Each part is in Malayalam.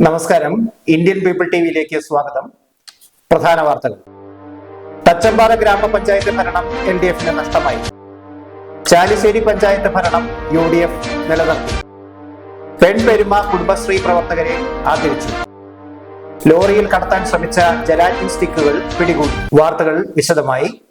നമസ്കാരം. ഇന്ത്യൻ പീപ്പിൾ ടി വിയിലേക്ക് സ്വാഗതം. പ്രധാന വാർത്തകൾ. തച്ചമ്പാറ ഗ്രാമപഞ്ചായത്ത് ഭരണം എൽ ഡി എഫിന് നഷ്ടമായി. ചാലിശ്ശേരി പഞ്ചായത്ത് ഭരണം യു ഡി എഫ് നിലനിർത്തി. പെൺപെരുമ കുടുംബശ്രീ പ്രവർത്തകരെ ആദരിച്ചു. ലോറിയിൽ കടത്താൻ ശ്രമിച്ച ജലാറ്റിൻ സ്റ്റിക്കുകൾ പിടികൂടി. വാർത്തകൾ വിശദമായി.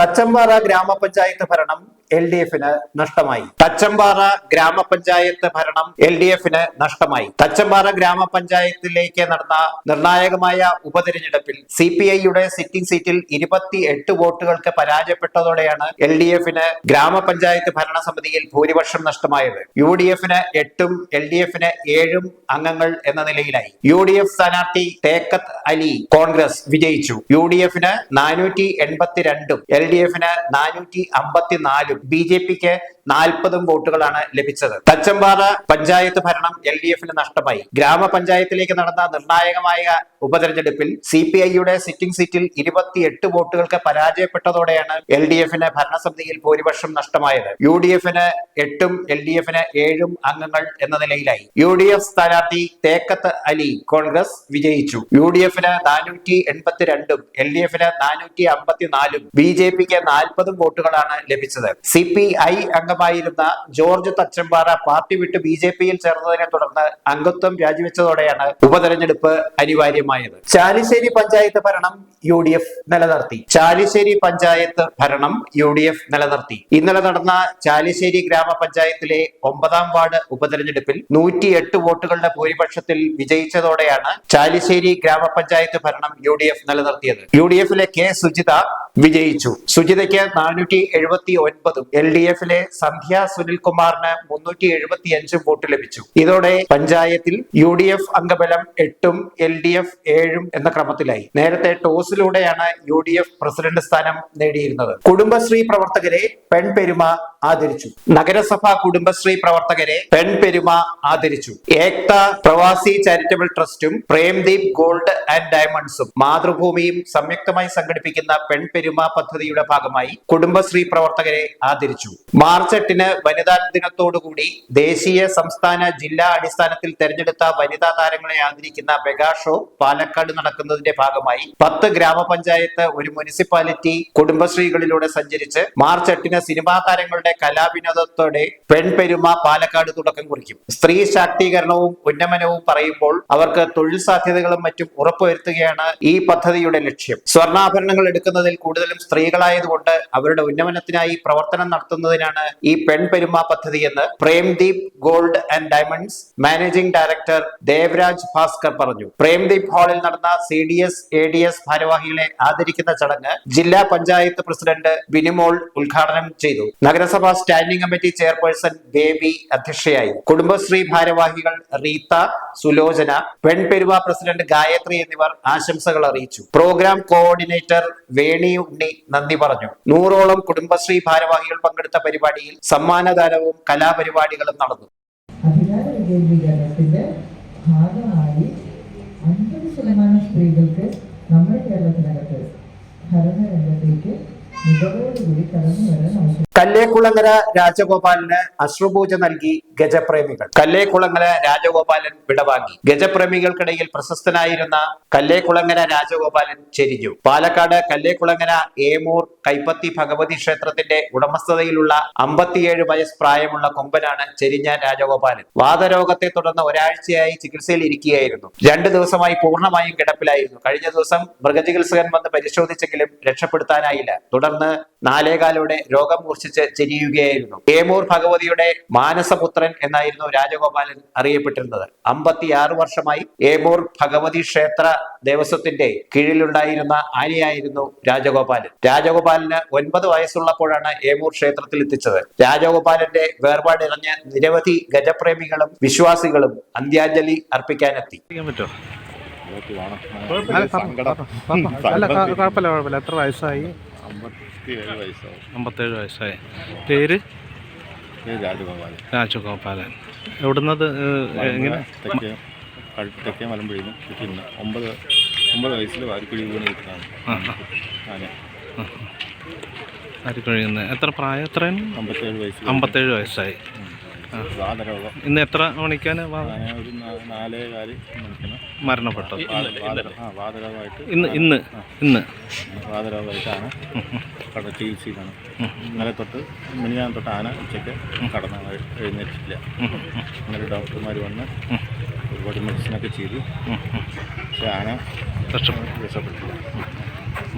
തച്ചമ്പാറ ഗ്രാമപഞ്ചായത്ത് ഭരണം എൽ ഡി എഫിന് നഷ്ടമായി. തച്ചമ്പാറ ഗ്രാമപഞ്ചായത്ത് ഭരണം എൽ ഡി എഫിന് നഷ്ടമായി. തച്ചമ്പാറ ഗ്രാമപഞ്ചായത്തിലേക്ക് നടന്ന നിർണായകമായ ഉപതെരഞ്ഞെടുപ്പിൽ സി പി ഐയുടെ സിറ്റിംഗ് സീറ്റിൽ ഇരുപത്തി എട്ട് വോട്ടുകൾക്ക് പരാജയപ്പെട്ടതോടെയാണ് എൽ ഡി എഫിന് ഗ്രാമപഞ്ചായത്ത് ഭരണസമിതിയിൽ ഭൂരിപക്ഷം നഷ്ടമായത്. യു ഡി എഫിന് എട്ടും എൽ ഡി എഫിന് ഏഴും അംഗങ്ങൾ എന്ന നിലയിലായി. യു ഡി എഫ് സ്ഥാനാർത്ഥി തേക്കത്ത് അലി കോൺഗ്രസ് വിജയിച്ചു. യു ഡി എഫിന് നാനൂറ്റി എൺപത്തിരണ്ടും എൽ ഡി എഫിന് നാനൂറ്റി അമ്പത്തിനാലും ബി ജെ പിക്ക് നാൽപ്പതും വോട്ടുകളാണ് ലഭിച്ചത്. തച്ചമ്പാറ പഞ്ചായത്ത് ഭരണം എൽ ഡി എഫിന് നഷ്ടമായി. ഗ്രാമപഞ്ചായത്തിലേക്ക് നടന്ന നിർണായകമായ ഉപതെരഞ്ഞെടുപ്പിൽ സി പി ഐയുടെ സിറ്റിംഗ് സീറ്റിൽ ഇരുപത്തിയെട്ട് വോട്ടുകൾക്ക് പരാജയപ്പെട്ടതോടെയാണ് എൽ ഡി എഫിന് ഭരണസമിതിയിൽ ഭൂരിപക്ഷം നഷ്ടമായത്. യു ഡി എഫിന് എട്ടും എൽ ഡി എഫിന് ഏഴും അംഗങ്ങൾ എന്ന നിലയിലായി. യു ഡി എഫ് സ്ഥാനാർത്ഥി തേക്കത്ത് അലി കോൺഗ്രസ് വിജയിച്ചു. യു ഡി എഫിന് നാനൂറ്റി എൺപത്തിരണ്ടും എൽ ഡി എഫിന് നാനൂറ്റി അമ്പത്തിനാലും ബി ജെ പിക്ക് നാൽപ്പതും വോട്ടുകളാണ് ലഭിച്ചത്. സി പി ഐ അംഗമായിരുന്ന ജോർജ് തച്ചമ്പാറ പാർട്ടി വിട്ട് ബി ജെ പിയിൽ ചേർന്നതിനെ തുടർന്ന് അംഗത്വം രാജിവെച്ചതോടെയാണ് ഉപതെരഞ്ഞെടുപ്പ് അനിവാര്യമായത്. ചാലിശ്ശേരി പഞ്ചായത്ത് ഭരണം യു ഡി എഫ് നിലനിർത്തി. ചാലിശ്ശേരി പഞ്ചായത്ത് ഭരണം യു ഡി എഫ് നിലനിർത്തി. ഇന്നലെ നടന്ന ചാലിശ്ശേരി ഗ്രാമപഞ്ചായത്തിലെ ഒമ്പതാം വാർഡ് ഉപതെരഞ്ഞെടുപ്പിൽ നൂറ്റി എട്ട് വോട്ടുകളുടെ ഭൂരിപക്ഷത്തിൽ വിജയിച്ചതോടെയാണ് ചാലിശ്ശേരി ഗ്രാമപഞ്ചായത്ത് ഭരണം യു ഡി എഫ് നിലനിർത്തിയത്. യു ഡി എഫിലെ കെ സുജിത വിജയിച്ചു. സുജിതയ്ക്ക് നാനൂറ്റി എഴുപത്തി ഒൻപതും എൽ ഡി എഫിലെ സന്ധ്യ സുനിൽകുമാറിന് മുന്നൂറ്റി എഴുപത്തി അഞ്ചും വോട്ട് ലഭിച്ചു. ഇതോടെ പഞ്ചായത്തിൽ യു ഡി എഫ് അംഗബലം എട്ടും എൽ ഡി എഫ് ഏഴും എന്ന ക്രമത്തിലായി. നേരത്തെ ടോസിലൂടെയാണ് യു ഡി എഫ് പ്രസിഡന്റ് സ്ഥാനം നേടിയിരുന്നത്. കുടുംബശ്രീ പ്രവർത്തകരെ പെൺപെരുമ ആദരിച്ചു. നഗരസഭാ കുടുംബശ്രീ പ്രവർത്തകരെ പെൺപെരുമ ആദരിച്ചു. ഏക്ത പ്രവാസി ചാരിറ്റബിൾ ട്രസ്റ്റും പ്രേംദീപ് ഗോൾഡ് ആൻഡ് ഡയമണ്ട്സും മാതൃഭൂമിയും സംയുക്തമായി സംഘടിപ്പിക്കുന്ന പെൺപെരുമ പദ്ധതിയുടെ ഭാഗമായി കുടുംബശ്രീ പ്രവർത്തകരെ ആദരിച്ചു. മാർച്ച് എട്ടിന് വനിതാ ദിനത്തോടുകൂടി ദേശീയ സംസ്ഥാന ജില്ലാ അടിസ്ഥാനത്തിൽ തെരഞ്ഞെടുത്ത വനിതാ താരങ്ങളെ ആദരിക്കുന്ന മെഗാ ഷോ പാലക്കാട് നടക്കുന്നതിന്റെ ഭാഗമായി പത്ത് ഗ്രാമപഞ്ചായത്ത് ഒരു മുനിസിപ്പാലിറ്റി കുടുംബശ്രീകളിലൂടെ സഞ്ചരിച്ച് മാർച്ച് എട്ടിന് സിനിമാ താരങ്ങളുടെ കലാവിനോദത്തോടെ പെൺപെരുമ പാലക്കാട് തുടക്കം കുറിക്കും. സ്ത്രീ ശാക്തീകരണവും ഉന്നമനവും പറയുമ്പോൾ അവർക്ക് തൊഴിൽ സാധ്യതകളും മറ്റും ഉറപ്പുവരുത്തുകയാണ് ഈ പദ്ധതിയുടെ ലക്ഷ്യം. സ്വർണാഭരണങ്ങൾ എടുക്കുന്നതിൽ കൂടുതലും സ്ത്രീകളായതുകൊണ്ട് അവരുടെ ഉന്നമനത്തിനായി പ്രവർത്തനം നടത്തുന്നതിനാണ് ഈ പെൺപെരുമ പദ്ധതി എന്ന് Premdeep gold and diamonds managing director Devaraj Bhaskar പറഞ്ഞു. പ്രേംദീപ് ഹാളിൽ നടന്ന C D S A D S ഭാരവാഹികളെ ആദരിക്കുന്ന ചടങ്ങ് ജില്ലാ പഞ്ചായത്ത് പ്രസിഡന്റ് ബിനിമോൾ ഉദ്ഘാടനം ചെയ്തു. നഗരസഭാ സ്റ്റാൻഡിംഗ് കമ്മിറ്റി ചെയർപേഴ്സൺ ബേബി അധ്യക്ഷയായി. കുടുംബശ്രീ ഭാരവാഹികൾ റീത്ത സുലോചന പെൺപെരുവ പ്രസിഡന്റ് ഗായത്രി എന്നിവർ ആശംസകൾ അറിയിച്ചു. പ്രോഗ്രാം കോർഡിനേറ്റർ വേണി ഉണ്ണി നന്ദി പറഞ്ഞു. നൂറോളം കുടുംബശ്രീ ഭാരവാഹികൾ പങ്കെടുത്ത പരിപാടിയിൽ സമ്മാനദാനവും കലാപരിപാടികളും നടന്നു. ഭാഗമായി ശതമാനം സ്ത്രീകൾക്ക് നമ്മുടെ കേരളത്തിനകത്ത് ഭരണരംഗത്തേക്ക് കല്ലേക്കുളങ്ങര രാജഗോപാലിന് അശ്രുപൂജ നൽകി ഗജപ്രേമികൾ. കല്ലേക്കുളങ്ങര രാജഗോപാലൻ വിടവാങ്ങി. ഗജപ്രേമികൾക്കിടയിൽ പ്രശസ്തനായിരുന്ന കല്ലേക്കുളങ്ങര രാജഗോപാലൻ ചെരിഞ്ഞു. പാലക്കാട് കല്ലേക്കുളങ്ങര ഏമൂർ കൈപ്പത്തി ഭഗവതി ക്ഷേത്രത്തിന്റെ ഉടമസ്ഥതയിലുള്ള അമ്പത്തിയേഴ് വയസ്സ് പ്രായമുള്ള കൊമ്പനാണ് ചെരിഞ്ഞ രാജഗോപാലൻ. വാദരോഗത്തെ തുടർന്ന് ഒരാഴ്ചയായി ചികിത്സയിൽ ഇരിക്കുകയായിരുന്നു. രണ്ടു ദിവസമായി പൂർണമായും കിടപ്പിലായിരുന്നു. കഴിഞ്ഞ ദിവസം മൃഗചികിത്സകൻ വന്ന് പരിശോധിച്ചെങ്കിലും രക്ഷപ്പെടുത്താനായില്ല. തുടർന്ന് നാലേകാലോടെ രോഗം മൂർച്ഛിച്ച് ചെരിയുകയായിരുന്നു ഏമൂർ ഭഗവതിയുടെ മാനസപുത്രൻ എന്നായിരുന്നു രാജഗോപാലൻ അറിയപ്പെട്ടിരുന്നത്. അമ്പത്തിയാറ് വർഷമായി ഏമൂർ ഭഗവതി ക്ഷേത്ര ദേവസ്വത്തിന്റെ കീഴിലുണ്ടായിരുന്ന ആനയായിരുന്നു രാജഗോപാലൻ. രാജഗോപാലന് ഒൻപത് വയസ്സുള്ളപ്പോഴാണ് ഏമൂർ ക്ഷേത്രത്തിൽ എത്തിച്ചത്. രാജഗോപാലന്റെ വേർപാടിറഞ്ഞ് നിരവധി ഗജപ്രേമികളും വിശ്വാസികളും അന്ത്യാഞ്ജലി അർപ്പിക്കാനെത്തി. സങ്കടം കുഴപ്പമില്ല കുഴപ്പമില്ല. എത്ര വയസ്സായി? അമ്പത്തിയേഴ് വയസ്സാവും. അമ്പത്തേഴ് വയസ്സായി. പേര്? രാജഗോപാലൻ. രാജഗോപാലൻ. എവിടുന്നത് എങ്ങനെ? തെക്കേ മലമ്പുഴയിൽ നിന്ന് ഒമ്പത് ഒമ്പത് വയസ്സിൽ വാരിക്കുഴി വീണ് ആ ആന. എത്ര പ്രായം എത്രയാണ് അമ്പത്തേഴ് വയസ്സ് അമ്പത്തേഴ് വയസ്സായി. ഇന്ന് എത്ര മണിക്കാണ് ഒരു നാലേ കാൽ മണിക്കണം. മരണപ്പെട്ടത് ഇന്ന് ഇന്ന് ഇന്ന്. വാതരോഗമായിട്ടാണ് കട ചികിത്സയിലാണ് ഇന്നലെ തൊട്ട് മിനിഞ്ഞാൻ തൊട്ട് ആന ഉച്ചയ്ക്ക് കടന്ന എഴുന്നേറ്റില്ല ഇന്നലെ ഡോക്ടർമാർ വന്ന് ഒരുപാട് മെഡിസിനൊക്കെ ചെയ്തു. പക്ഷെ ആന രക്ഷപ്പെട്ടു. രക്ഷപ്പെട്ടില്ല.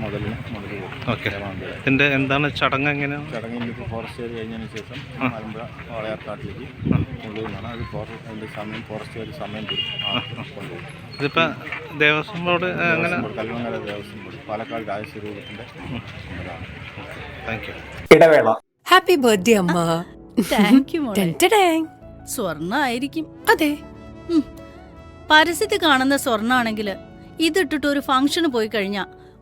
മുതലിന് മുതൽ പോകും. ഓക്കെ. ഇതിന്റെ എന്താണ് ചടങ്ങ് എങ്ങനെയാണ്? ചടങ്ങിൽ ഇപ്പോൾ ഫോറസ്റ്റുകാർ കഴിഞ്ഞതിന് ശേഷം മലമ്പുഴ വാളയാർക്കാട്ടിലേക്ക് കൊണ്ടുപോകുന്നതാണ് അത് ഫോറസ്റ്റ് അതിന്റെ സമയം ഫോറസ്റ്റുകാർ സമയം കൊണ്ടുപോകും ഇതിപ്പോൾ ദേവസ്വം ബോർഡ് അങ്ങനെ ദേവസ്വം ബോർഡ്, ദേവസ്വം ബോർഡ് പാലക്കാട് രാജസ്വരൂപത്തിന്റെ താങ്ക് യു ഇടവേള. ഹാപ്പി ബർത്ത്ഡേ അമ്മ. താങ്ക് യു ടെന്റഡാങ്. സ്വർണായിരിക്കും അതെ. പരസ്യത്തിൽ കാണുന്ന സ്വർണാണെങ്കിൽ ഇതിട്ടിട്ട് ഒരു ഫംഗ്ഷന് പോയി കഴിഞ്ഞാ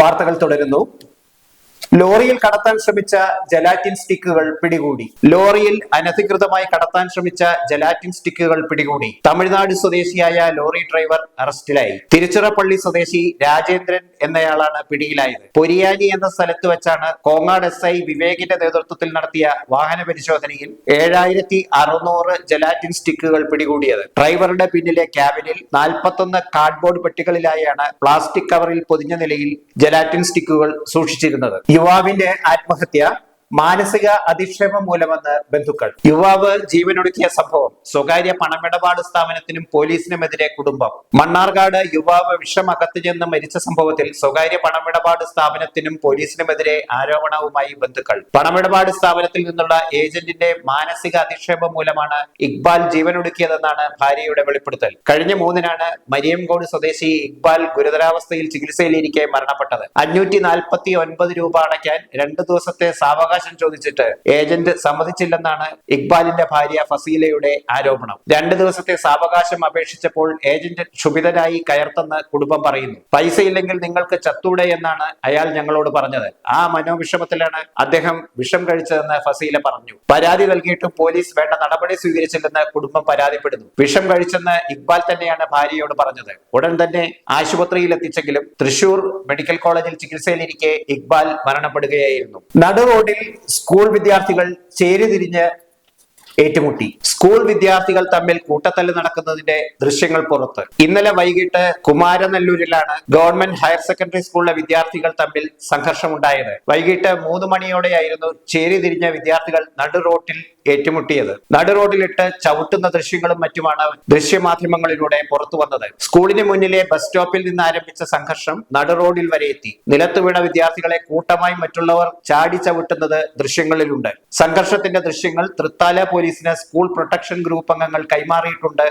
വാർത്തകൾ തുടരുന്നു. ലോറിയിൽ കടത്താൻ ശ്രമിച്ച ജലാറ്റിൻ സ്റ്റിക്കുകൾ പിടികൂടി. ലോറിയിൽ അനധികൃതമായി കടത്താൻ ശ്രമിച്ച ജലാറ്റിൻ സ്റ്റിക്കുകൾ പിടികൂടി. തമിഴ്നാട് സ്വദേശിയായ ലോറി ഡ്രൈവർ അറസ്റ്റിലായി. തിരുച്ചിറപ്പള്ളി സ്വദേശി രാജേന്ദ്രൻ എന്നയാളാണ് പിടിയിലായത്. പൊരിയാനി എന്ന സ്ഥലത്ത് വെച്ചാണ് കോങ്ങാട് എസ് ഐ വിവേകിന്റെ നേതൃത്വത്തിൽ നടത്തിയ വാഹന പരിശോധനയിൽ ഏഴായിരത്തി അറുന്നൂറ് ജലാറ്റിൻ സ്റ്റിക്കുകൾ പിടികൂടിയത്. ഡ്രൈവറുടെ പിന്നിലെ ക്യാബിനിൽ നാൽപ്പത്തൊന്ന് കാർഡ്ബോർഡ് പെട്ടികളിലായാണ് പ്ലാസ്റ്റിക് കവറിൽ പൊതിഞ്ഞ നിലയിൽ ജലാറ്റിൻ സ്റ്റിക്കുകൾ സൂക്ഷിച്ചിരുന്നത്. യുവാവിന്റെ ആത്മഹത്യ മാനസിക അധിക്ഷേപം മൂലമെന്ന് ബന്ധുക്കൾ. യുവാവ് ജീവനൊടുക്കിയ സംഭവം. സ്വകാര്യ പണമിടപാട് സ്ഥാപനത്തിനും പോലീസിനുമെതിരെ കുടുംബം. മണ്ണാർക്കാട് യുവാവ് വിഷം അകത്ത് ചെന്ന് മരിച്ച സംഭവത്തിൽ സ്വകാര്യ പണമിടപാട് സ്ഥാപനത്തിനും പോലീസിനുമെതിരെ ആരോപണവുമായി ബന്ധുക്കൾ. പണമിടപാട് സ്ഥാപനത്തിൽ നിന്നുള്ള ഏജന്റിന്റെ മാനസിക അധിക്ഷേപം മൂലമാണ് ഇക്ബാൽ ജീവനൊടുക്കിയതെന്നാണ് ഭാര്യയുടെ വെളിപ്പെടുത്തൽ. കഴിഞ്ഞ മൂന്നിനാണ് മരിയംകോട് സ്വദേശി ഇക്ബാൽ ഗുരുതരാവസ്ഥയിൽ ചികിത്സയിലിരിക്കെ മരണപ്പെട്ടത്. അഞ്ഞൂറ്റി നാൽപ്പത്തി ഒൻപത് രൂപ അടയ്ക്കാൻ രണ്ടു ദിവസത്തെ സാവകാശം ചോദിച്ചിട്ട് ഏജന്റ് സമ്മതിച്ചില്ലെന്നാണ് ഇക്ബാലിന്റെ ഭാര്യ ഫസീലയുടെ ആരോപണം. രണ്ട് ദിവസത്തെ സാവകാശം അപേക്ഷിച്ചപ്പോൾ ഏജന്റ് ക്ഷുഭിതനായി കയർത്തെന്ന് കുടുംബം പറയുന്നു. പൈസ ഇല്ലെങ്കിൽ നിങ്ങൾക്ക് ചത്തൂടെ എന്നാണ് അയാൾ ഞങ്ങളോട് പറഞ്ഞത്. ആ മനോവിഷമത്തിലാണ് അദ്ദേഹം വിഷം കഴിച്ചതെന്ന് ഫസീല പറഞ്ഞു. പരാതി നൽകിയിട്ടും പോലീസ് വേണ്ട നടപടി സ്വീകരിച്ചില്ലെന്ന് കുടുംബം പരാതിപ്പെടുന്നു. വിഷം കഴിച്ചെന്ന് ഇക്ബാൽ തന്നെയാണ് ഭാര്യയോട് പറഞ്ഞത്. ഉടൻ തന്നെ ആശുപത്രിയിൽ എത്തിച്ചെങ്കിലും തൃശൂർ മെഡിക്കൽ കോളേജിൽ ചികിത്സയിലിരിക്കെ ഇക്ബാൽ മരണപ്പെടുകയായിരുന്നു. നടു റോഡിൽ സ്കൂൾ വിദ്യാർത്ഥികൾ ചേരിതിരിഞ്ഞ് ഏറ്റുമുട്ടി. സ്കൂൾ വിദ്യാർത്ഥികൾ തമ്മിൽ കൂട്ടത്തല്ല് നടക്കുന്നതിന്റെ ദൃശ്യങ്ങൾ പുറത്ത്. ഇന്നലെ വൈകിട്ട് കുമാരനെല്ലൂരിലാണ് ഗവൺമെന്റ് ഹയർ സെക്കൻഡറി സ്കൂളിലെ വിദ്യാർത്ഥികൾ തമ്മിൽ സംഘർഷമുണ്ടായത്. വൈകിട്ട് മൂന്ന് മണിയോടെയായിരുന്നു ചേരി തിരിഞ്ഞ വിദ്യാർത്ഥികൾ നടു റോട്ടിൽ ഏറ്റുമുട്ടിയത്. നടു റോഡിലിട്ട് ചവിട്ടുന്ന ദൃശ്യങ്ങളും മറ്റുമാണ് ദൃശ്യമാധ്യമങ്ങളിലൂടെ പുറത്തു വന്നത്. സ്കൂളിന് മുന്നിലെ ബസ് സ്റ്റോപ്പിൽ നിന്ന് ആരംഭിച്ച സംഘർഷം നടു റോഡിൽ വരെ എത്തി. നിലത്ത് വീണ വിദ്യാർത്ഥികളെ കൂട്ടമായി മറ്റുള്ളവർ ചാടി ചവിട്ടുന്നത് ദൃശ്യങ്ങളിലുണ്ട്. സംഘർഷത്തിന്റെ ദൃശ്യങ്ങൾ തൃത്താല പോലീസിന് സ്കൂൾ പ്രൊട്ടക്ഷൻ ഗ്രൂപ്പ് അംഗങ്ങൾ കൈമാറിയിട്ടുണ്ട്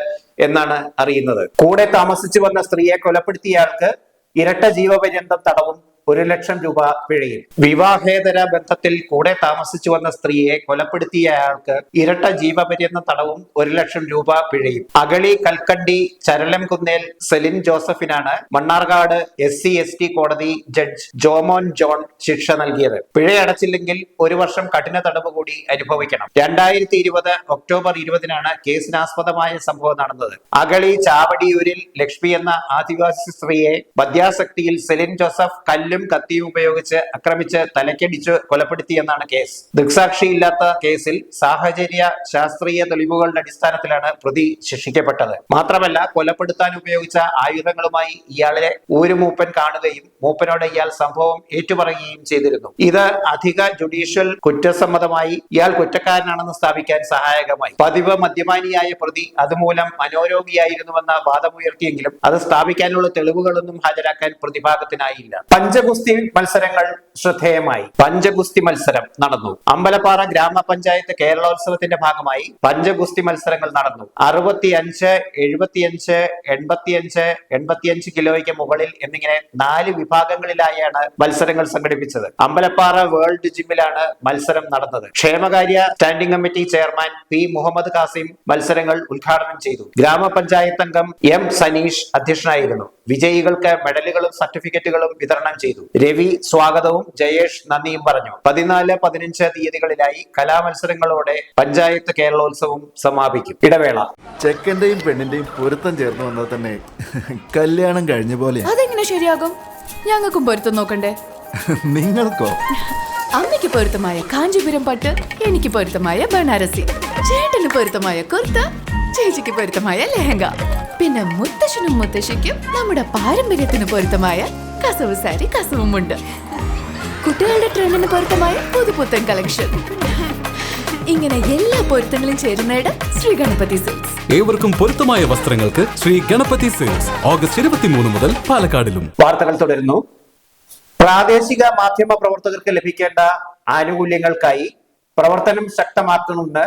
എന്നാണ് അറിയുന്നത്. കൂടെ താമസിച്ചു വന്ന സ്ത്രീയെ കൊലപ്പെടുത്തിയയാൾക്ക് ഇരട്ട ജീവപര്യന്തം തടവും ഒരു ലക്ഷം രൂപ പിഴയും. വിവാഹേതര ബന്ധത്തിൽ കൂടെ താമസിച്ചു വന്ന സ്ത്രീയെ കൊലപ്പെടുത്തിയ അയാൾക്ക് ഇരട്ട ജീവപര്യന്ന തടവും ഒരു ലക്ഷം രൂപ പിഴയും. Agali Kalkandi Charalam Kunnel Celine ജോസഫിനാണ് Mannarkkad S C S T കോടതി ജഡ്ജ് ജോമോൻ ജോൺ ശിക്ഷ നൽകിയത്. പിഴയടച്ചില്ലെങ്കിൽ ഒരു വർഷം കഠിന തടവ് കൂടി അനുഭവിക്കണം. രണ്ടായിരത്തി ഇരുപത് ഒക്ടോബർ ഇരുപതിനാണ് കേസിനാസ്പദമായ സംഭവം നടന്നത്. അഗളി ചാവടിയൂരിൽ ലക്ഷ്മി എന്ന ആദിവാസി സ്ത്രീയെ മദ്യാസക്തിയിൽ സെലിൻ ജോസഫ് കല്ലും കത്തിയും ഉപയോഗിച്ച് ആക്രമിച്ച് തലക്കടിച്ച് കൊലപ്പെടുത്തിയെന്നാണ് കേസ്. ദൃക്സാക്ഷിയില്ലാത്ത കേസിൽ സാഹചര്യ ശാസ്ത്രീയ തെളിവുകളുടെ അടിസ്ഥാനത്തിലാണ് പ്രതി ശിക്ഷിക്കപ്പെട്ടത്. മാത്രമല്ല കൊലപ്പെടുത്താൻ ഉപയോഗിച്ച ആയുധങ്ങളുമായി ഇയാളെ ഒരു മൂപ്പൻ കാണുകയും മൂപ്പനോട് ഇയാൾ സംഭവം ഏറ്റുപറയുകയും ചെയ്തിരുന്നു. ഇത് അധിക ജുഡീഷ്യൽ കുറ്റസമ്മതമായി ഇയാൾ കുറ്റക്കാരനാണെന്ന് സ്ഥാപിക്കാൻ സഹായകമായി. പതിവ് മദ്യപാനിയായ പ്രതി അതുമൂലം മനോരോഗിയായിരുന്നുവെന്ന വാദമുയർത്തിയെങ്കിലും അത് സ്ഥാപിക്കാനുള്ള തെളിവുകളൊന്നും ഹാജരാക്കാൻ പ്രതിഭാഗത്തിനായില്ല. പഞ്ച പഞ്ചഗുസ്തി മത്സരങ്ങൾ ശ്രദ്ധേയമായി. പഞ്ചഗുസ്തി മത്സരം നടന്നു. അമ്പലപ്പാറ ഗ്രാമപഞ്ചായത്ത് കേരളോത്സവത്തിന്റെ ഭാഗമായി പഞ്ചഗുസ്തി മത്സരങ്ങൾ നടന്നു. അറുപത്തിയഞ്ച് എഴുപത്തിയഞ്ച് എൺപത്തിയഞ്ച് എൺപത്തിയഞ്ച് കിലോയ്ക്ക് മുകളിൽ എന്നിങ്ങനെ നാല് വിഭാഗങ്ങളിലായാണ് മത്സരങ്ങൾ സംഘടിപ്പിച്ചത്. അമ്പലപ്പാറ വേൾഡ് ജിമ്മിലാണ് മത്സരം നടന്നത്. ക്ഷേമകാര്യ standing committee chairman P. Muhammed Kasim മത്സരങ്ങൾ ഉദ്ഘാടനം ചെയ്തു. ഗ്രാമപഞ്ചായത്ത് അംഗം എം സനീഷ് അധ്യക്ഷനായിരുന്നു. വിജയികൾക്ക് മെഡലുകളും സർട്ടിഫിക്കറ്റുകളും വിതരണം ചെയ്തു. രവി സ്വാഗതവും ജയേഷ് നന്ദിയും പറഞ്ഞു. പതിനാല് പതിനഞ്ച് തീയതികളിലായി കലാമത്സരങ്ങളോടെ പഞ്ചായത്ത് കേരളോത്സവം സമാപിക്കും. ഇടവേള. ചെക്കന്റെയും പെണ്ണിന്റെയും പൊരുത്തം ചേർന്ന് വന്നാൽ തന്നെ കല്യാണം കഴിഞ്ഞ പോലെ അതെങ്ങനെ ശരിയാകും? ഞങ്ങൾക്കും പൊരുത്തം നോക്കണ്ടേ? നിങ്ങൾക്കോ? അമ്മയ്ക്ക് പൊരുത്തമായ കാഞ്ചിപുരം പട്ട് എനിക്ക് പൊരുത്തമായ ബനാരസി ചേട്ടന് പൊരുത്തമായ കുർത്ത ചേച്ചിക്ക് പൊരുത്തമായ ലെഹങ്ക. പിന്നെ മുത്തശ്ശനും മുത്തശ്ശിക്കും നമ്മുടെ പാരമ്പര്യത്തിന് പൊരുത്തമായ കസവ് സാരി കസവുമുണ്ട് കുട്ടികളുടെ ട്രെൻഡിന് പൊരുത്തമായ പുതുപുത്തൻ കളക്ഷൻ ഇങ്ങനെ എല്ലാ പൊരുത്തങ്ങളും ചേരുന്ന ഇടം ശ്രീ ഗണപതി സിൽക്സ് ഏവർക്കും പൊരുത്തമായ വസ്ത്രങ്ങൾക്ക് ശ്രീ ഗണപതി സെയിൽസ് ഓഗസ്റ്റ് ഇരുപത്തിമൂന്ന് മുതൽ പാലക്കാടിലും. വാർത്തകൾ തുടരുന്നു. പ്രാദേശിക മാധ്യമ പ്രവർത്തകർക്ക് ലഭിക്കേണ്ട ആനുകൂല്യങ്ങൾക്കായി പ്രവർത്തനം ശക്തമാക്കണമെന്ന്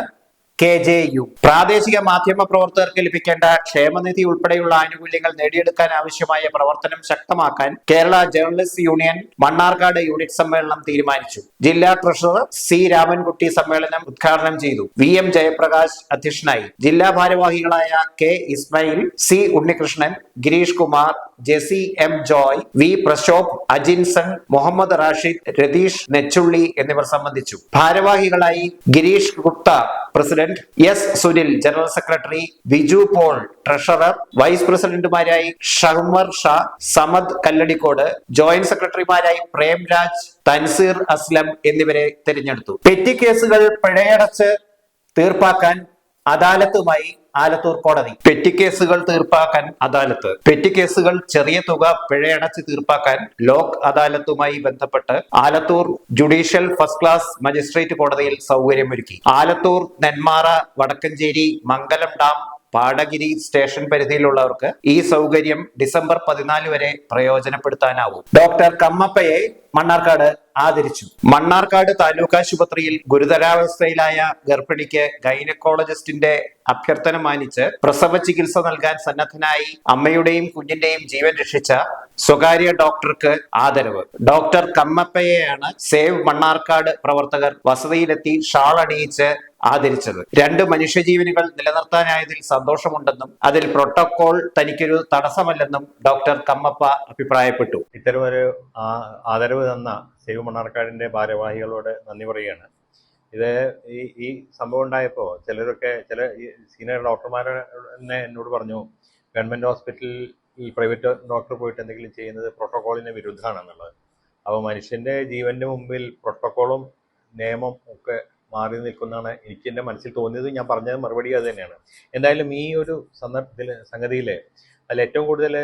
കെ ജെ യു. പ്രാദേശിക മാധ്യമ പ്രവർത്തകർക്ക് ലഭിക്കേണ്ട ക്ഷേമനിധി ഉൾപ്പെടെയുള്ള ആനുകൂല്യങ്ങൾ നേടിയെടുക്കാൻ ആവശ്യമായ പ്രവർത്തനം ശക്തമാക്കാൻ Kerala journalist union Mannarkkad unit സമ്മേളനം തീരുമാനിച്ചു. ജില്ലാ ട്രഷറർ സി രാമൻകുട്ടി സമ്മേളനം ഉദ്ഘാടനം ചെയ്തു. വി എം ജയപ്രകാശ് അധ്യക്ഷനായി. ജില്ലാ ഭാരവാഹികളായ K Ismail C Unnikrishnan Gireesh Kumar Jessy M Joy V Prashobh Ajinson Muhammed Rashid Ratheesh Nechully എന്നിവർ സംബന്ധിച്ചു. ഭാരവാഹികളായി Gireesh Gupta president S Sunil general secretary Viju Paul treasurer vice പ്രസിഡന്റുമാരായി Shahmar Sha Samad Kalladikode joint സെക്രട്ടറിമാരായി പ്രേംരാജ് തൻസീർ അസ്ലം എന്നിവരെ തിരഞ്ഞെടുത്തു. പെറ്റി കേസുകൾ പിഴയടച്ച് തീർപ്പാക്കാൻ അദാലത്തുമായി ആലത്തൂർ കോടതി. പെറ്റിക്കേസുകൾ തീർപ്പാക്കാൻ അദാലത്ത്. പെറ്റിക്കേസുകൾ ചെറിയ തുക പിഴയടച്ച് തീർപ്പാക്കാൻ ലോക് അദാലത്തുമായി ബന്ധപ്പെട്ട് Alathur judicial first class magistrate കോടതിയിൽ സൗകര്യമൊരുക്കി. ആലത്തൂർ നെന്മാറ വടക്കഞ്ചേരി മംഗലം ഡാം പാടഗിരി സ്റ്റേഷൻ പരിധിയിലുള്ളവർക്ക് ഈ സൗകര്യം ഡിസംബർ പതിനാല് വരെ പ്രയോജനപ്പെടുത്താനാവും. ഡോക്ടർ കമ്മപ്പയെ മണ്ണാർക്കാട് ആദരിച്ചു. മണ്ണാർക്കാട് താലൂക്ക് ആശുപത്രിയിൽ ഗുരുതരാവസ്ഥയിലായ ഗർഭിണിക്ക് ഗൈനക്കോളജിസ്റ്റിന്റെ അഭ്യർത്ഥന മാനിച്ച് പ്രസവ ചികിത്സ നൽകാൻ സന്നദ്ധനായി അമ്മയുടെയും കുഞ്ഞിന്റെയും ജീവൻ രക്ഷിച്ച സ്വകാര്യ ഡോക്ടർക്ക് ആദരവ്. ഡോക്ടർ കമ്മപ്പയെയാണ് സേവ് മണ്ണാർക്കാട് പ്രവർത്തകർ വസതിയിലെത്തി ഷാൾ അണിയിച്ച് ആദരിച്ചത്. രണ്ട് മനുഷ്യജീവനുകൾ നിലനിർത്താനായതിൽ സന്തോഷമുണ്ടെന്നും അതിൽ പ്രോട്ടോകോൾ തനിക്കൊരു തടസ്സമല്ലെന്നും ഡോക്ടർ കമ്മപ്പ അഭിപ്രായപ്പെട്ടു. ഇത്തരമൊരു ആ- ആദരവ് തന്ന സേവ് മണ്ണാർക്കാടിന്റെ ഭാരവാഹികളോട് നന്ദി പറയുകയാണ്. ഇത് ഈ ഈ സംഭവം ഉണ്ടായപ്പോൾ ചിലരൊക്കെ ചില സീനിയർ ഡോക്ടർമാരെ എന്നോട് പറഞ്ഞു ഗവൺമെന്റ് ഹോസ്പിറ്റലിൽ പ്രൈവറ്റ് ഡോക്ടർ പോയിട്ട് എന്തെങ്കിലും ചെയ്യുന്നത് പ്രോട്ടോക്കോളിന് വിരുദ്ധമാണെന്നുള്ളത്. അപ്പോൾ മനുഷ്യന്റെ ജീവന്റെ മുമ്പിൽ പ്രോട്ടോക്കോളും നിയമം ഒക്കെ മാറി നിൽക്കുന്നതാണ് എനിക്ക് എന്റെ മനസ്സിൽ തോന്നിയത്. ഞാൻ പറഞ്ഞത് മറുപടി അത് തന്നെയാണ്. എന്തായാലും ഈ ഒരു സന്ദർഭത്തിൽ സംഗതിയിൽ അതിൽ ഏറ്റവും കൂടുതൽ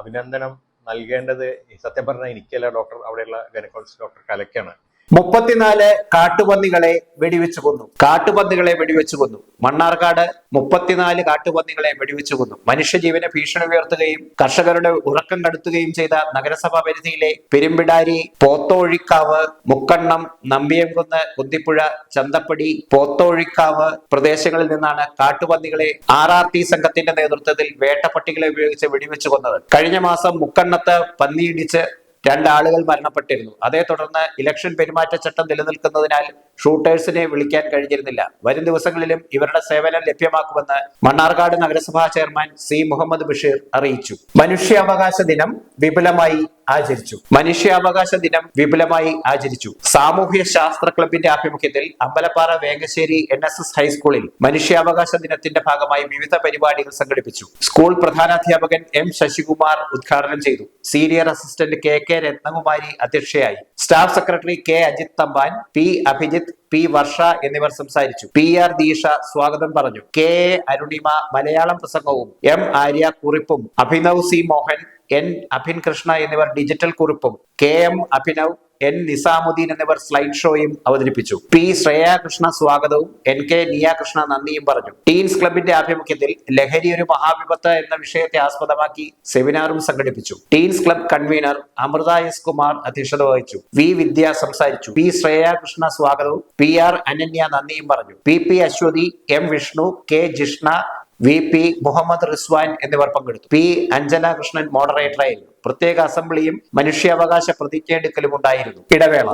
അഭിനന്ദനം നൽകേണ്ടത് സത്യം പറഞ്ഞാൽ എനിക്കല്ല ഡോക്ടർ അവിടെയുള്ള ഗൈനക്കോളജിസ്റ്റ് ഡോക്ടർ കലക്കാണ്. മുപ്പത്തിനാല് കാട്ടുപന്നികളെ വെടിവെച്ചു കൊന്നു. കാട്ടുപന്നികളെ വെടിവെച്ചു കൊന്നു. മണ്ണാർക്കാട് മുപ്പത്തിനാല് കാട്ടുപന്നികളെ വെടിവെച്ചു കൊന്നു. മനുഷ്യജീവനെ ഭീഷണി ഉയർത്തുകയും കർഷകരുടെ ഉറക്കം കടത്തുകയും ചെയ്ത നഗരസഭാ പരിധിയിലെ പെരുമ്പിടാരി പോത്തോഴിക്കാവ് മുക്കണ്ണം നമ്പിയംകുന്ന് കുന്തിപ്പുഴ ചന്തപ്പടി പോത്തോഴിക്കാവ് പ്രദേശങ്ങളിൽ നിന്നാണ് കാട്ടുപന്നികളെ ആർ ആർ ടി സംഘത്തിന്റെ നേതൃത്വത്തിൽ വേട്ടപ്പട്ടികളെ ഉപയോഗിച്ച് വെടിവെച്ചു കൊന്നത്. കഴിഞ്ഞ മാസം മുക്കണ്ണത്ത് പന്നിയിടിച്ച് രണ്ടാളുകൾ മരണപ്പെട്ടിരുന്നു. അതേ തുടർന്ന് ഇലക്ഷൻ പെരുമാറ്റച്ചട്ടം നിലനിൽക്കുന്നതിനാൽ ഷൂട്ടേഴ്സിനെ വിളിക്കാൻ കഴിഞ്ഞിരുന്നില്ല. വരും ദിവസങ്ങളിലും ഇവരുടെ സേവനം ലഭ്യമാക്കുമെന്ന് മണ്ണാർക്കാട് നഗരസഭാ ചെയർമാൻ സി മുഹമ്മദ് ബഷീർ അറിയിച്ചു. മനുഷ്യാവകാശ ദിനം വിപുലമായി ആചരിച്ചു. മനുഷ്യാവകാശ ദിനം വിപുലമായി ആചരിച്ചു. സാമൂഹ്യ ശാസ്ത്ര ക്ലബിന്റെ ആഭിമുഖ്യത്തിൽ Ambalappara Vengassery N S S ഹൈസ്കൂളിൽ മനുഷ്യാവകാശ ദിനത്തിന്റെ ഭാഗമായി വിവിധ പരിപാടികൾ സംഘടിപ്പിച്ചു. സ്കൂൾ പ്രധാനാധ്യാപകൻ എം ശശികുമാർ ഉദ്ഘാടനം ചെയ്തു. Senior assistant K K Rathnakumari അധ്യക്ഷയായി. Staff secretary K Ajith Thampan P Abhijith P Varsha എന്നിവർ സംസാരിച്ചു. പി ആർ ദീഷ സ്വാഗതം പറഞ്ഞു. കെ എ അരുണിമ മലയാളം പ്രസംഗവും എം ആര്യ കുറിപ്പും അഭിനവ് സി മോഹൻ എൻ അഭിൻ കൃഷ്ണ എന്നിവർ digital കുറിപ്പും K M Abhinav N Nizamuddin എന്നിവർ സ്ലൈഡ് ഷോയും അവതരിപ്പിച്ചു. പി ശ്രേയാകൃഷ്ണ സ്വാഗതവും എൻ കെ നിയാകൃഷ്ണ നന്ദിയും പറഞ്ഞു. ടീൻസ് ക്ലബിന്റെ ആഭിമുഖ്യത്തിൽ ലഹരി ഒരു മഹാവിപത്ത് എന്ന വിഷയത്തെ ആസ്പദമാക്കി സെമിനാറും സംഘടിപ്പിച്ചു. Teens club convener Amritha S Kumar അധ്യക്ഷത വഹിച്ചു. വി വിദ്യ സംസാരിച്ചു. പി ശ്രേയാകൃഷ്ണ സ്വാഗതവും പി ആർ അനന്യ നന്ദിയും പറഞ്ഞു. P P Aswathy M Vishnu K Jishna V P Muhammed Rizwan എന്നിവർ പങ്കെടുത്തു. പി അഞ്ജന കൃഷ്ണൻ മോഡറേറ്ററായി പ്രത്യേക അസംബ്ലിയും മനുഷ്യാവകാശ പ്രതിജ്ഞയെടുക്കലും ഉണ്ടായിരുന്നു. ഇടവേള.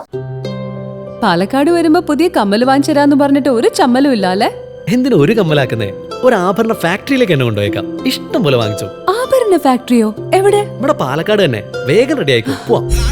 പാലക്കാട് വരുമ്പോ പുതിയ കമ്മൽ വാങ്ങിച്ചരാന്ന് പറഞ്ഞിട്ട് ഒരു ചമ്മലും ഇല്ല അല്ലെ എന്തിനാ ഒരു കമ്മലാക്കുന്നേ? ഒരു ആഭരണ ഫാക്ടറിയിലേക്ക് എന്നെ കൊണ്ടുപോയേക്കാം. ഇഷ്ടം പോലെ വാങ്ങിച്ചു. ആഭരണ ഫാക്ടറിയോ? എവിടെ? ഇവിടെ പാലക്കാട് തന്നെ. വേഗം റെഡി ആയിക്കോ. പോവാം.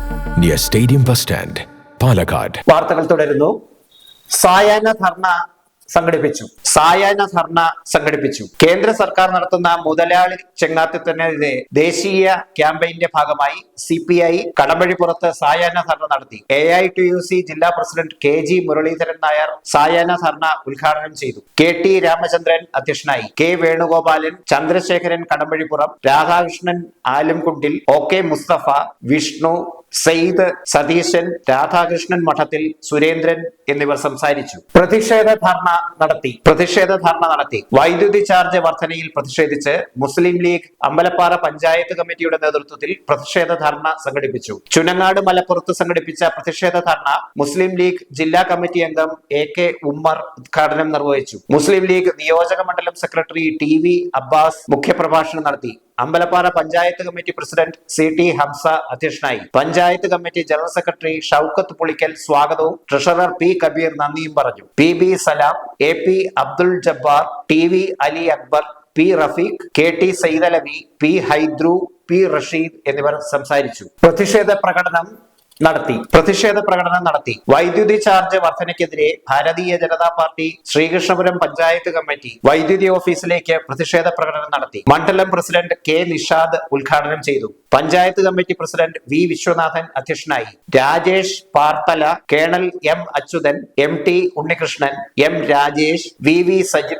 near stadium bus stand Palakkad വാർത്തകൾ തുടരുന്നു. സായാഹ്ന ധർണ സംഘടിപ്പിച്ചു. സായാഹ്ന ധർണ സംഘടിപ്പിച്ചു. കേന്ദ്ര സർക്കാർ നടത്തുന്ന മുതലാളി ചെങ്ങാത്തത്തിനെതിരെ ദേശീയ ക്യാമ്പയിന്റെ ഭാഗമായി സി പി ഐ കടമ്പഴിപ്പുറത്ത് സായാഹ്ന ധർണ നടത്തി. A I T U C ജില്ലാ president K G Muraleedharan Nair സായാഹ്ന ധർണ ഉദ്ഘാടനം ചെയ്തു. കെ ടി രാമചന്ദ്രൻ അധ്യക്ഷനായി. K Venugopalan Chandrasekharan Kadambazhipuram Radhakrishnan Alumkundil O K Musthafa Vishnu Sayed Satheesan Radhakrishnan Madathil Surendran എന്നിവർ സംസാരിച്ചു. പ്രതിഷേധ ധർണ നടത്തി. പ്രതിഷേധ ധർണ നടത്തി. വൈദ്യുതി ചാർജ് വർധനയിൽ പ്രതിഷേധിച്ച് മുസ്ലിം ലീഗ് അമ്പലപ്പാറ പഞ്ചായത്ത് കമ്മിറ്റിയുടെ നേതൃത്വത്തിൽ പ്രതിഷേധ ധർണ സംഘടിപ്പിച്ചു. ചുനങ്ങാട് മലപ്പുറത്ത് സംഘടിപ്പിച്ച പ്രതിഷേധ ധർണ മുസ്ലിം ലീഗ് ജില്ലാ കമ്മിറ്റി അംഗം എ കെ ഉമ്മർ ഉദ്ഘാടനം നിർവഹിച്ചു. മുസ്ലിം ലീഗ് നിയോജക മണ്ഡലം സെക്രട്ടറി ടി വി അബ്ബാസ് മുഖ്യപ്രഭാഷണം നടത്തി. Ambalappara panchayat committee president C T Hamza അധ്യക്ഷനായി. Panchayat committee general secretary Shoukath Pulikkal സ്വാഗതവും. ട്രഷറർ പി കബീർ നന്ദിയും പറഞ്ഞു. P B Salam A P Abdul Jabbar T V Ali Akbar P Rafeeq K T Saidalavi P Haidru P Rasheed എന്നിവർ സംസാരിച്ചു. പ്രതിഷേധ പ്രകടനം നടത്തി. പ്രതിഷേധ പ്രകടനം നടത്തി. വൈദ്യുതി ചാർജ് വർധനയ്ക്കെതിരെ ഭാരതീയ ജനതാ പാർട്ടി ശ്രീകൃഷ്ണപുരം പഞ്ചായത്ത് കമ്മിറ്റി വൈദ്യുതി ഓഫീസിലേക്ക് പ്രതിഷേധ പ്രകടനം നടത്തി. മണ്ഡലം പ്രസിഡന്റ് കെ നിഷാദ് ഉദ്ഘാടനം ചെയ്തു. Panchayat committee president V Viswanathan അധ്യക്ഷനായി. Rajesh Parthala colonel M Achuthan M T Unnikrishnan M Rajesh V V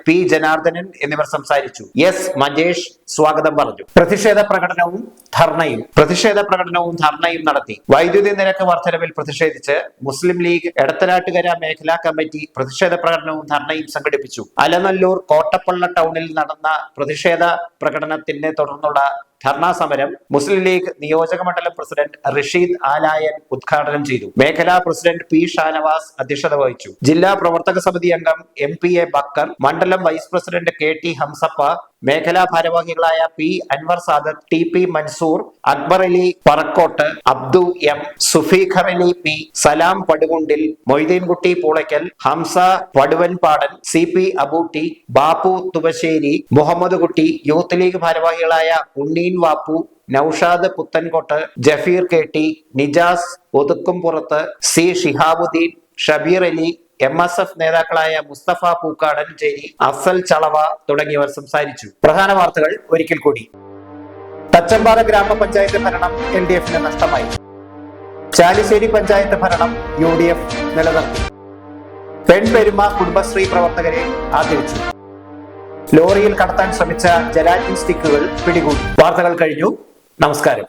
P Janardhanan എന്നിവർ സംസാരിച്ചു. എസ് മജേഷ് സ്വാഗതം പറഞ്ഞു. പ്രതിഷേധ പ്രകടനവും ധർണയും പ്രതിഷേധ പ്രകടനവും ധർണയും നടത്തി. വൈദ്യുതി നിരക്ക് വർധനവിൽ പ്രതിഷേധിച്ച് മുസ്ലിം ലീഗ് എടത്തനാട്ടുകര മേഖലാ കമ്മിറ്റി പ്രതിഷേധ പ്രകടനവും ധർണയും സംഘടിപ്പിച്ചു. അലനല്ലൂർ കോട്ടപ്പള്ള ടൗണിൽ നടന്ന പ്രതിഷേധ പ്രകടനത്തിനെ തുടർന്നുള്ള ധർണാ സമരം മുസ്ലിം ലീഗ് നിയോജക മണ്ഡലം പ്രസിഡന്റ് റഷീദ് ആലായൻ ഉദ്ഘാടനം ചെയ്തു. മേഖലാ പ്രസിഡന്റ് പി ഷാനവാസ് അധ്യക്ഷത വഹിച്ചു. ജില്ലാ പ്രവർത്തക സമിതി അംഗം എം പി എ ബക്കർ മണ്ഡലം vice president K T Hamzappa മേഖലാ ഭാരവാഹികളായ P Anwar Sadath T P Mansoor Akbar Ali Parakkot Abdu M Sufeeqar Ali P Salam Padukundil Moideenkutty Poolakkal Hamza Paduvanpadan C P Abootty Bappu Thuvassery Muhammad Kutty youth league ഭാരവാഹികളായ Vappu Noushad Puthankot Jafeer K T Nijas Othukkumpurath C Shihabuddin Shabeer Ali M S F നേതാക്കളായ മുസ്തഫ പൂക്കാടൻചേരി അഫ്സൽ ചളവ തുടങ്ങിയവർ സംസാരിച്ചു. പ്രധാന വാർത്തകൾ ഒരിക്കൽ കൂടി. തച്ചമ്പാറ ഗ്രാമപഞ്ചായത്ത് ഭരണം എൽ ഡി എഫിന് നഷ്ടമായി. ചാലിശ്ശേരി പഞ്ചായത്ത് ഭരണം യു ഡി എഫ് നിലനിർത്തി. പെൺപെരുമ കുടുംബശ്രീ പ്രവർത്തകരെ ആദരിച്ചു. ലോറിയിൽ കടത്താൻ ശ്രമിച്ച ജലാറ്റിൻ സ്റ്റിക്കുകൾ പിടികൂടി. വാർത്തകൾ കഴിഞ്ഞു. നമസ്കാരം.